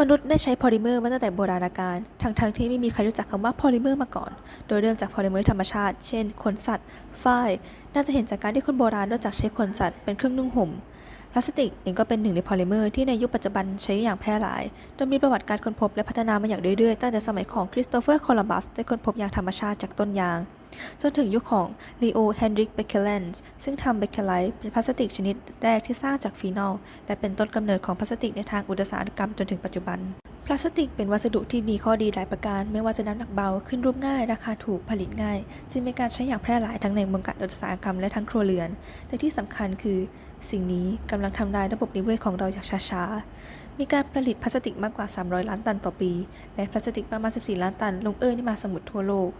มนุษย์ได้ใช้พอลิเมอร์มาตั้งแต่โบราณกาล ทั้งๆที่ไม่มีใครรู้จักคำว่าพอลิเมอร์มาก่อน โดยเริ่มจากพอลิเมอร์ธรรมชาติ เช่น ขนสัตว์ ฝ้าย น่าจะเห็นจากการที่คนโบราณรู้จักใช้ขนสัตว์เป็นเครื่องนุ่งห่ม พลาสติกเองก็เป็นหนึ่งในพอลิเมอร์ที่ในยุคปัจจุบันใช้อย่างแพร่หลาย โดยมีประวัติการค้นพบและพัฒนามาอย่างเรื่อยๆ ตั้งแต่สมัยของคริสโตเฟอร์ โคลัมบัสได้ค้นพบยางธรรมชาติจากต้นยาง จนถึงยุคของลีโอเฮนริกเบเคเลนส์ซึ่งทำเบเคไลท์เป็นพลาสติกชนิดแรกที่สร้างจากฟีนอล และเป็นต้นกำเนิดของพลาสติกในทางอุตสาหกรรมจนถึงปัจจุบันพลาสติกเป็นวัสดุที่มีข้อดีหลายประการ ไม่ว่าจะน้ำหนักเบาขึ้นรูปง่าย ราคาถูกผลิตง่าย จึงมีการใช้อย่างแพร่หลายทั้งในวงการอุตสาหกรรมและทั้งครัวเรือน แต่ที่สำคัญคือ สิ่งนี้กำลังทำลายระบบนิเวศของเราอย่างช้าๆ มีการผลิตพลาสติกมากกว่า 300 ล้านตันต่อปี และพลาสติกประมาณ 14 ล้านตัน ลงเอยในมาสมุทรทั่วโลก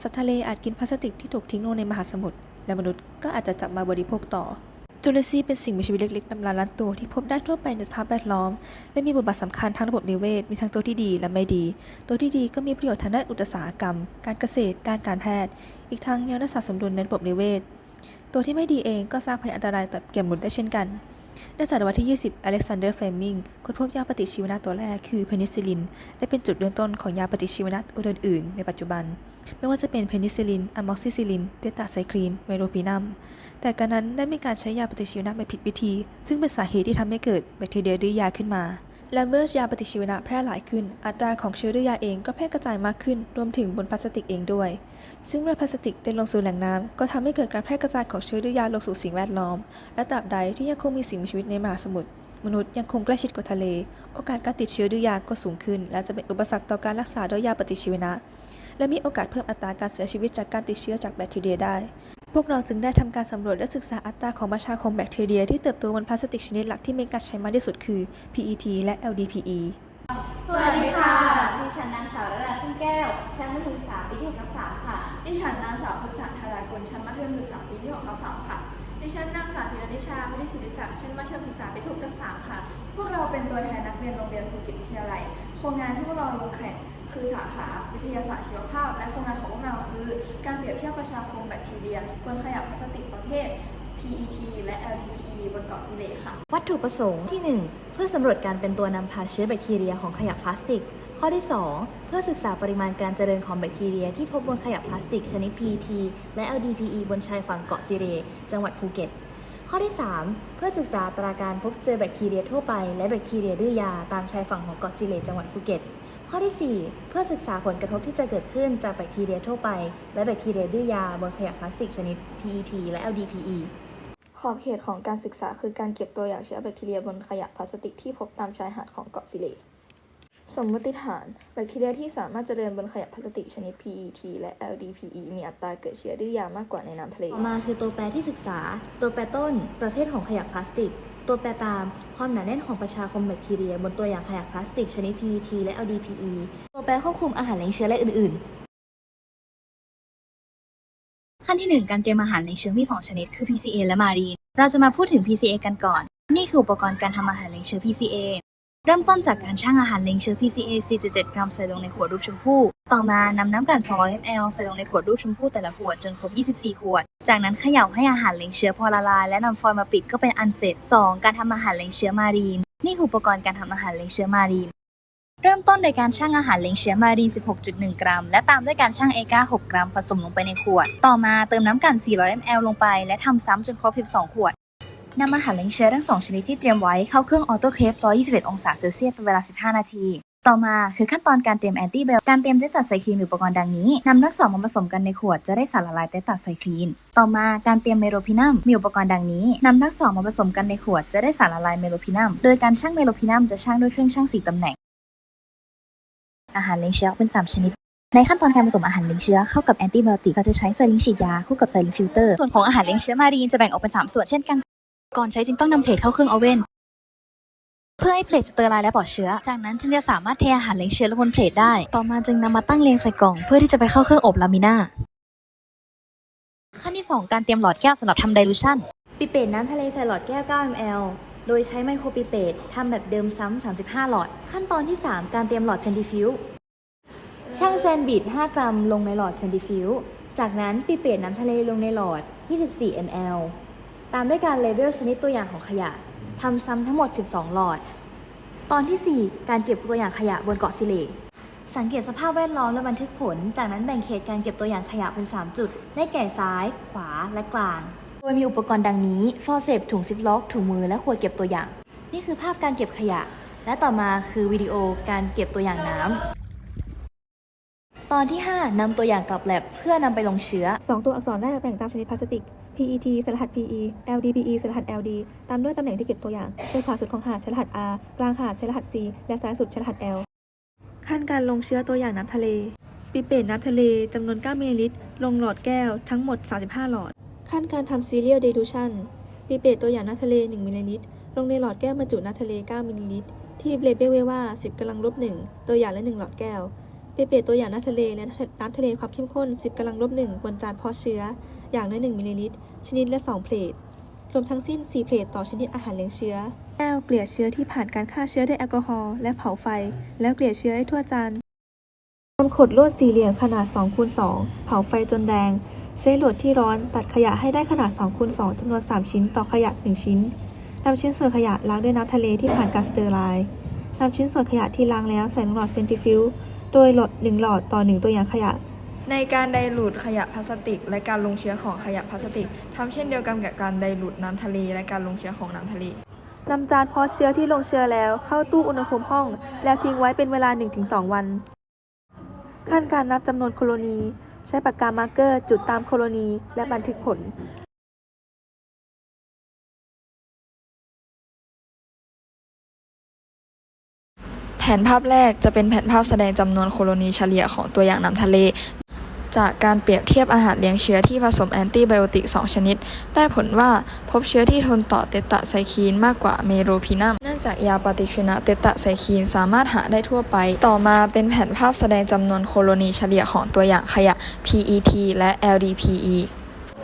สัตว์ทะเลอาจกินพลาสติกที่ถูกทิ้งลงในมหาสมุทรและมนุษย์ก็อาจจะจับมาบริโภคต่อจุลินทรีย์เป็นสิ่งมีชีวิตเล็กๆนำล้านล้านตัวที่พบได้ทั่วไปในสภาพแวดล้อม และมีบทบาทสำคัญทางระบบนิเวศ มีทั้งตัวที่ดีและไม่ดี ตัวที่ดีก็มีประโยชน์ทางด้านอุตสาหกรรม การเกษตร ด้านการแพทย์ อีกทั้งยังรักษาสมดุลในระบบนิเวศ ตัวที่ไม่ดีเองก็สร้างภัยอันตรายต่อแก่มนุษย์ได้เช่นกัน ในศตวรรษที่ 20 อเล็กซานเดอร์ เฟลมิงค้นพบยาปฏิชีวนะตัวแรกคือเพนิซิลิน และเป็นจุดเริ่มต้นของยาปฏิชีวนะตัวอื่นๆ ในปัจจุบัน ไม่ว่าจะเป็นเพนิซิลิน อะม็อกซิซิลิน เดตาไซคลีน เมโรพีนัม แต่การนั้นได้มีการใช้ยาปฏิชีวนะแบบผิดวิธี ซึ่งเป็นสาเหตุที่ทำให้เกิดแบคทีเรียดื้อยาขึ้นมา และเมื่อยาปฏิชีวนะแพร่หลายขึ้น อัตราของเชื้อดื้อยาเองก็แพร่กระจายมากขึ้น รวมถึงบนพลาสติกเองด้วย ซึ่งเมื่อพลาสติกได้ลงสู่แหล่งน้ำก็ทำให้เกิดการแพร่กระจายของเชื้อดื้อยาลงสู่สิ่งแวดล้อม และตราบใดที่ยังคงมีสิ่งมีชีวิตในมหาสมุทร มนุษย์ยังคงใกล้ชิดกับทะเล โอกาสการติดเชื้อดื้อยาก็สูงขึ้น และจะเป็นอุปสรรคต่อการรักษาด้วยยาปฏิชีวนะ และมีโอกาสเพิ่มอัตราการเสียชีวิตจากการติดเชื้อจากแบคทีเรียได้ พวกเราจึงได้ทำการสำรวจและศึกษาอัตราของประชาคมแบคทีเรีย ที่เติบโตบนพลาสติกชนิดหลักที่มีการใช้มากที่สุดคือ PET และ LDPE สวัสดีค่ะ ดิฉันนางสาวระดาชุ่มแก้ว ชั้นมัธยมศึกษาปีที่6ทับ3ค่ะ ดิฉันนางสาวพึกษาธารากุลชั้นมัธยมศึกษาปีที่6ทับ3ค่ะ ดิฉันนางสาวธีรนิชาวุฒิศิริศักดิ์ชั้นมัธยมศึกษาปีที่หกทับสามค่ะ พวกเราเป็นตัวแทนนักเรียนโรงเรียนภูเก็ตวิทยาลัย โครงงานที่พวกเราลงแข่ง คือสาขาวิทยาศาสตร์ชีวภาพ และโครงงานของพวกเราคือ การเปรียบเทียบประชาคมแบคทีเรียบนขยะพลาสติกประเภท PET และ LDPE บนเกาะซิเลค่ะ วัตถุประสงค์ที่ 1 เพื่อสำรวจการเป็นตัวนำพาเชื้อแบคทีเรียของขยะพลาสติก ข้อที่ 2 เพื่อศึกษาปริมาณการเจริญของแบคทีเรีย ที่พบบนขยะพลาสติก ชนิด PET และ LDPE บนชายฝั่งเกาะซิเรจังหวัดภูเก็ตข้อที่ 3 เพื่อศึกษาตราการพบเจอแบคทีเรียทั่วไปและแบคทีเรียดื้อยาตามชายฝั่งของเกาะซิเลจังหวัดภูเก็ต ข้อที่ 4 เพื่อศึกษาผลกระทบที่จะเกิดขึ้นจากแบคทีเรียทั่วไป และแบคทีเรียดื้อยาบนขยะพลาสติกชนิด PET และ LDPE ขอบเขตของการศึกษาคือการเก็บตัวอย่างเชื้อแบคทีเรียบนขยะพลาสติกที่พบตามชายหาดของเกาะซิเลสมมติฐานแบคทีเรียที่สามารถเจริญบนขยะพลาสติกชนิด PET และ LDPE มีอัตราเกิดเชื้อดื้อยามากกว่าในน้ำทะเล ต่อมาคือตัวแปรที่ศึกษา ตัวแปรต้น ประเภทของขยะพลาสติก ตัวแปรตามความหนาแน่นของประชาคมแบคทีเรีย บนตัวอย่างขยะพลาสติกชนิด PET และ LDPE ตัวแปรควบคุมอาหารเลี้ยงเชื้อและอื่น ๆ ขั้นที่ 1 การเตรียมอาหารเลี้ยงเชื้อมี 2 ชนิด คือ PCA และมารีน เราจะมาพูดถึง PCA กันก่อน นี่คืออุปกรณ์การทำอาหารเลี้ยงเชื้อ PCA เริ่มต้นจากการชั่งอาหารเลี้ยงเชื้อ PCA 4.7 กรัมใส่ลงในขวดรูปชมพู่ ต่อมานำน้ำกลั่น200 ml ใส่ลงในขวดรูปชมพู่แต่ละขวดจนครบ 24 ขวด จากนั้นเขย่าให้อาหารเลี้ยงเชื้อพอละลายและนำฟอยล์มาปิดก็เป็นอันเสร็จ 2. การทำอาหารเลี้ยงเชื้อมารีน นี่คืออุปกรณ์การทำอาหารเลี้ยงเชื้อมารีน เริ่มต้นโดยการชั่งอาหารเลี้ยงเชื้อมารีน 16.1 กรัม และตามด้วยการชั่งเอกา6 กรัมผสมลงไปในขวด ต่อมาเติมน้ำกลั่น 400 ml ลงไป และทำซ้ำจนครบ 12 ขวด นำอาหารเลี้ยงเชื้อทั้งสองชนิดที่เตรียมไว้เข้าเครื่องออโตเคฟ121 องศาเซลเซียสเป็นเวลา 15 นาที ต่อมาคือขั้นตอนการเตรียมแอนตี้เบลการเตรียมเตตัสไซคลีนหรืออุปกรณ์ดังนี้นำทั้งสองมาผสมกันในขวดจะได้สารละลายเตตัสไซคลีน ต่อมาการเตรียมเมโลพินัมมีอุปกรณ์ดังนี้นำทั้งสองมาผสมกันในขวดจะได้สารละลายเมโลพินัมโดยการชั่งเมโลพินัมจะชั่งด้วยเครื่องชั่งสี่ตำแหน่ง อาหารเลี้ยงเชื้อเป็น 3 ชนิดในขั้นตอนการผสมอาหารเลี้ยงเชื้อเข้ากับแอนติไบโอติกเราจะใช้ไซลิงฉีดยาคู่กับไซลิงฟิลเตอร์ ส่วนของอาหารเลี้ยงเชื้อมารีนจะแบ่งออกเป็น 3 ส่วนเช่นกัน ก่อนใช้จึงต้องนำเพลทเข้าเครื่องโอเว่นเพื่อให้เพลทสเตอร์ไลน์และปลอดเชื้อ จากนั้นจึงจะสามารถเทอาหารเลี้ยงเชื้อลงบนเพลทได้ ต่อมาจึงนำมาตั้งเรียงใส่กล่อง เพื่อที่จะไปเข้าเครื่องอบลามิน่าขั้นที่ 2 การเตรียมหลอดแก้วสำหรับทำไดลูชั่นปิเปตน้ำทะเลใส่หลอดแก้ว 9 ml โดยใช้ไมโครปิเปตทำแบบเดิมซ้ำ 35 หลอด ขั้นตอนที่ 3 การเตรียมหลอดเซนติฟิวช่างแซนด์วิช 5 กรัมลงในหลอดเซนติฟิวจากนั้นปิเปตน้ำทะเลลงในหลอด 24 ml ตามด้วยการเลเบลชนิดตัวอย่างของขยะทำซ้ำทั้งหมด 12 หลอด ตอนที่ 4 การเก็บตัวอย่างขยะบนเกาะสิเลสังเกตสภาพแวดล้อมและบันทึกผล จากนั้นแบ่งเขตการเก็บตัวอย่างขยะเป็น 3 จุด ได้แก่ซ้าย ขวา และกลาง โดยมีอุปกรณ์ดังนี้ ฟอร์เซปถุงซิปล็อก ถุงมือ และขวดเก็บตัวอย่าง นี่คือภาพการเก็บขยะ และต่อมาคือวิดีโอการเก็บตัวอย่างน้ำ ตอนที่ 5นำตัวอย่างกลับแลบเพื่อนำไปลงเชื้อสองตัวอักษรได้แบ่งตามชนิดพลาสติก PET สรหัส PE LDPE สรหัส LD ตามด้วยตำแหน่งที่เก็บตัวอย่างโดยขวาสุดของหาดใช้รหัส R กลางหาดใช้รหัส C และซ้ายสุดใช้รหัส L ขั้นการลงเชื้อตัวอย่างน้ำทะเล ปิเปตน้ำทะเลจำนวน 9มิลลิลิตร ลงหลอดแก้วทั้งหมด 35 หลอด ขั้นการทำ serial dilution ปิเปตตัวอย่างน้ำทะเล 1 มิลลิลิตร ลงในหลอดแก้วบรรจุน้ำทะเล 9มิลลิลิตร ที่เลเบลไว้ว่า 10กำลังลบ1ตัวอย่างละ 1 หลอดแก้ว ปิเปตตัวอย่างน้ำทะเลและน้ำทะเลความเข้มข้น 10กำลังลบ1บนจานเพาะเชื้อ อย่างละ1มิลลิลิตร ชนิดละ 2 เพลทรวมทั้งสิ้น 4 เพลทต่อชนิดอาหารเลี้ยงเชื้อ แก้วเกลี่ยเชื้อที่ผ่านการฆ่าเชื้อด้วยแอลกอฮอล์และเผาไฟ แล้วเกลี่ยเชื้อให้ทั่วจานบนขดลวดสี่เหลี่ยมขนาด2คูณ2เผาไฟจนแดง ใช้โหลดที่ร้อนตัดขยะให้ได้ขนาด2คูณ2จำนวน 3 ชิ้นต่อขยะ 1 ชิ้นนำชิ้นส่วนขยะล้างด้วยน้ำทะเลที่ผ่านการสเตอร์ไลน์นำชิ้นส่วนขยะที่ล้างแล้วใส่ลงหลอดเซนทริฟิว โดยหลอด1หลอดต่อ1ตัวอย่างขยะ ในการไดรูดขยะพลาสติก และการลงเชื้อของขยะพลาสติกทำเช่นเดียวกันกับการไดรูดน้ำทะเล และการลงเชื้อของน้ำทะเลนำจานเพาะเชื้อที่ลงเชื้อแล้วเข้าตู้อุณหภูมิห้อง แล้วทิ้งไว้เป็นเวลา 1-2 วัน ขั้นการนับจำนวนโคโลนี ใช้ปากกามาร์กเกอร์จุดตามโคโลนีและบันทึกผล ผนภาพแรกจะเป็นแผนภาพแสดงจำนวนโคโลนีเฉลี่ยของตัวอย่างน้ำทะเล จากการเปรียบเทียบอาหารเลี้ยงเชื้อที่ผสมแอนติไบโอติก 2 ชนิด ได้ผลว่าพบเชื้อที่ทนต่อเตตะไซคีนมากกว่าเมโรพินัม เนื่องจากยาปฏิชีวนะเตตะไซคีนสามารถหาได้ทั่วไป ต่อมาเป็นแผนภาพแสดงจำนวนโคโลนีเฉลี่ยของตัวอย่างขยะ PET และ LDPE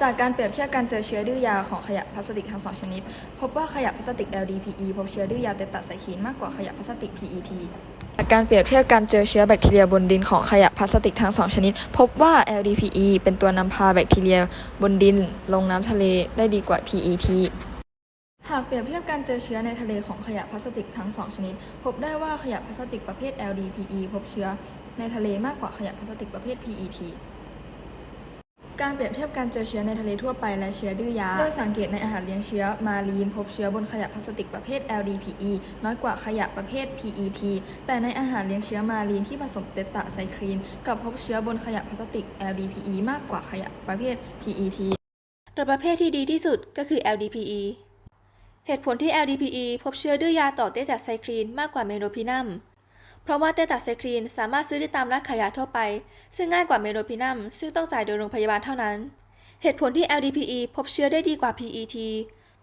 จากการเปรียบเทียบการเจอเชื้อดื้อยาของขยะพลาสติกทั้งสองชนิด พบว่าขยะพลาสติก LDPE พบเชื้อดื้อยาเตตะไซคีนมากกว่าขยะพลาสติก PET จากการเปรียบเทียบการเจอเชื้อแบคทีเรียบนดินของขยะพลาสติกทั้งสองชนิด พบว่า LDPE เป็นตัวนำพาแบคทีเรียบนดิน ลงน้ำทะเลได้ดีกว่า PET หากเปรียบเทียบการเจอเชื้อในทะเลของขยะพลาสติกทั้งสองชนิด พบได้ว่าขยะพลาสติกประเภท LDPE พบเชื้อในทะเลมากกว่าขยะพลาสติกประเภท PET การเปรียบเทียบการเจอเชื้อในทะเลทั่วไปและเชื้อดื้อยา โดยสังเกตในอาหารเลี้ยงเชื้อมารีน พบเชื้อบนขยะพลาสติกประเภท LDPE น้อยกว่าขยะประเภท PET แต่ในอาหารเลี้ยงเชื้อมารีนที่ผสมเตตะไซคลีนกับพบเชื้อบนขยะพลาสติก LDPE มากกว่าขยะประเภท PET โดยประเภทที่ดีที่สุดก็คือ LDPE เหตุผลที่ LDPE พบเชื้อดื้อยาต่อเตตัสไซคลีนมากกว่าเมโรพินัม เพราะว่าเตตัสไซคลีนสามารถซื้อได้ตามร้านขายยาทั่วไป ซึ่งง่ายกว่าเมโลพินัมซึ่งต้องจ่ายโดยโรงพยาบาลเท่านั้น เหตุผลที่ LDPE พบเชื้อได้ดีกว่า PET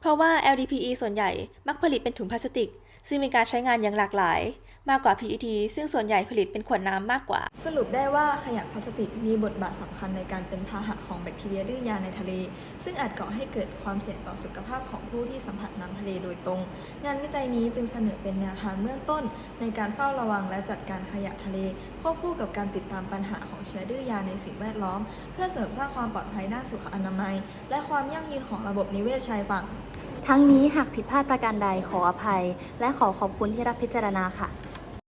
เพราะว่า LDPE ส่วนใหญ่มักผลิตเป็นถุงพลาสติก ซึ่งมีการใช้งานอย่างหลากหลาย มากกว่า PET ซึ่งส่วนใหญ่ผลิตเป็นขวดน้ำมากกว่า สรุปได้ว่าขยะพลาสติกมีบทบาทสำคัญในการเป็นพาหะของแบคทีเรียดื้อยาในทะเล ซึ่งอาจก่อให้เกิดความเสี่ยงต่อสุขภาพของผู้ที่สัมผัสน้ำทะเลโดยตรง งานวิจัยนี้จึงเสนอเป็นแนวทางเบื้องต้น ในการเฝ้าระวังและจัดการขยะทะเล ควบคู่กับการติดตามปัญหาของเชื้อดื้อยาในสิ่งแวดล้อม เพื่อเสริมสร้างความปลอดภัยด้านสุขอนามัย และความยั่งยืนของระบบนิเวศชายฝั่ง ทั้งนี้หากผิดพลาดประการใดขออภัย และขอขอบคุณที่รับพิจารณาค่ะ